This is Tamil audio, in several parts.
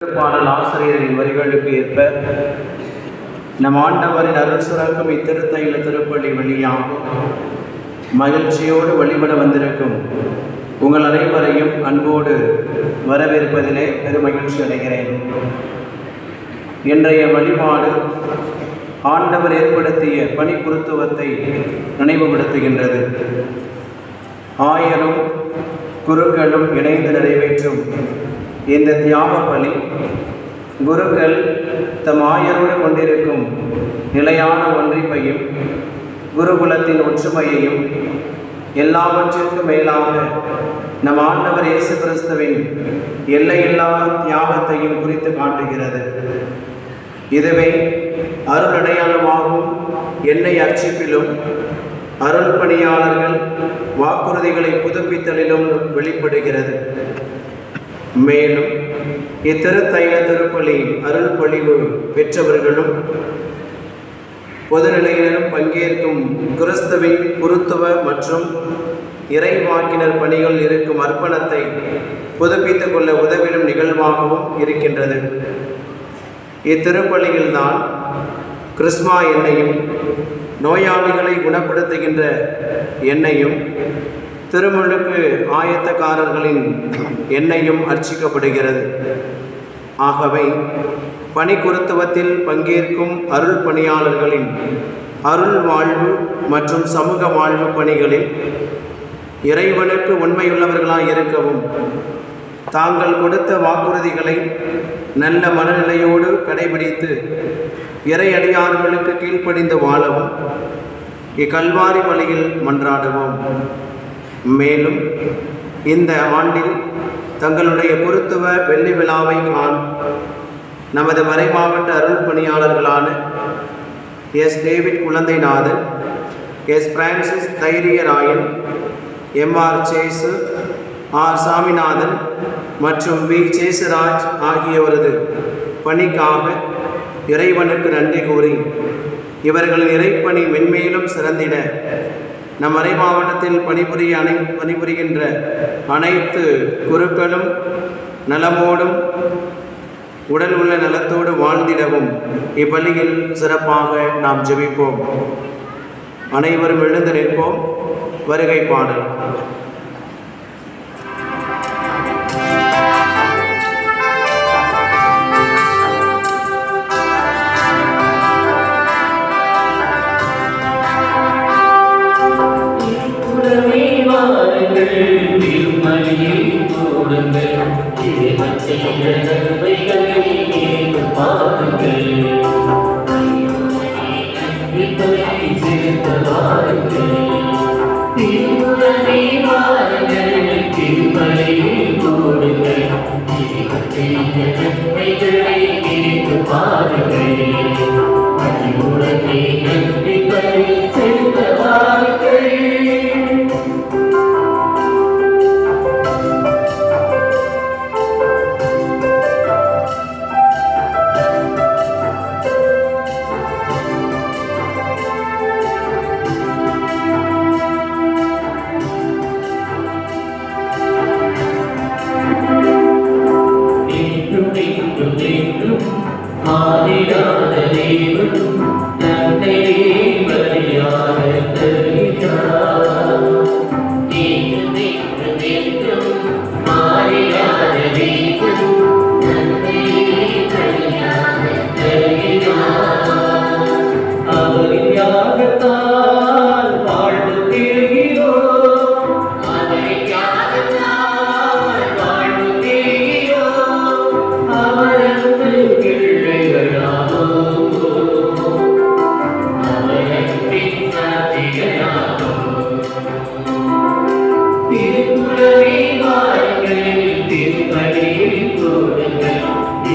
பாடல் ஆசிரியரின் வரிகளுக்கு ஏற்ப நம் ஆண்டவரின் அருள் சுரக்கும் இத்திருத்தையில திருப்பள்ளி வழியாகும் மகிழ்ச்சியோடு வழிபட வந்திருக்கும் உங்கள் அனைவரையும் அன்போடு வரவேற்பதிலே பெருமகிழ்ச்சி அடைகிறேன். இன்றைய வழிபாடு ஆண்டவர் ஏற்படுத்திய பணிப்புருத்துவத்தை நினைவுபடுத்துகின்றது. ஆயரும் குருக்களும் இணைந்து நிறைவேற்றும் இந்த தியாக பலி குருக்கள் தம் ஆயரோடு கொண்டிருக்கும் நிலையான ஒன்றிப்பையும் குருகுலத்தின் ஒற்றுமையையும் எல்லாவற்றிற்கும் மேலாக நம் ஆண்டவர் இயேசு கிறிஸ்துவின் எல்லையில்லா தியாகத்தையும் குறித்து காட்டுகிறது. இதுவே அருள் அடையாளமாகும் எண்ணெய் அர்ச்சிப்பிலும் அருள் பணியாளர்கள் வாக்குறுதிகளை புதுப்பித்தலிலும் வெளிப்படுகிறது. மேலும் இத்திருத்தைல திருப்பலி அருள் பொழிவு பெற்றவர்களும் பொதுநிலையினரும் பங்கேற்கும் கிறிஸ்துவின் குருத்துவ மற்றும் இறைவாக்கினர் பணிகள் இருக்கும் அர்ப்பணத்தை புதுப்பித்துக் கொள்ள உதவிடும் நிகழ்வாகவும் இருக்கின்றது. இத்திருப்பலியில்தான் கிறிஸ்மா எண்ணெயும் நோயாளிகளை குணப்படுத்துகின்ற எண்ணெயும் திருமுழுக்கு ஆயத்தக்காரர்களின் எண்ணெயும் அர்ச்சிக்கப்படுகிறது. ஆகவே பணிக்குருத்துவத்தில் பங்கேற்கும் அருள் பணியாளர்களின் அருள் வாழ்வு மற்றும் சமூக வாழ்வு பணிகளில் இறைவனுக்கு உண்மையுள்ளவர்களாக இருக்கவும் தாங்கள் கொடுத்த வாக்குறுதிகளை நல்ல மனநிலையோடு கடைபிடித்து இறையடியார்களுக்கு கீழ்ப்படிந்து வாழவும் இக்கல்வாரி வழியில் மன்றாடுவோம். மேலும் இந்த ஆண்டில் தங்களுடைய குருத்துவ வெள்ளி விழாவை காண் நமது மறைமாவட்ட அருள் பணியாளர்களான S. David Kuzhandhainathan S. Francis Thairiyarayan MR Sesu R. Saminathan மற்றும் வி. சேசுராஜ் ஆகியோரது பணிக்காக இறைவனுக்கு நன்றி கூறி இவர்களின் இறைப்பணி மென்மேலும் சிறந்திட நம் மறை மாவட்டத்தில் பணிபுரிய அனை பணிபுரிகின்ற அனைத்து குருக்களும் நலமோடும் உடல் உள்ள நலத்தோடு வாழ்ந்திடவும் இப்பள்ளியில் சிறப்பாக நாம் ஜெபிப்போம். அனைவரும் எழுந்து நிற்போம். வருகை பாடல். విపరీత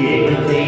Yeah.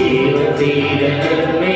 He'll be there.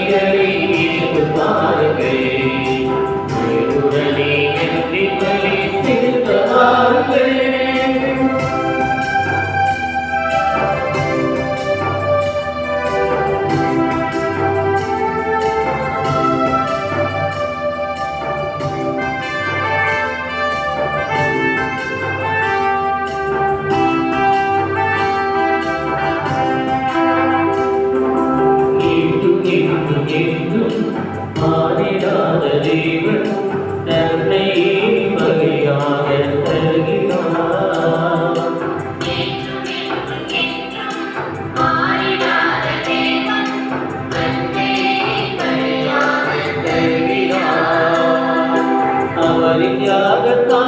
പരിത്യാഗത്താ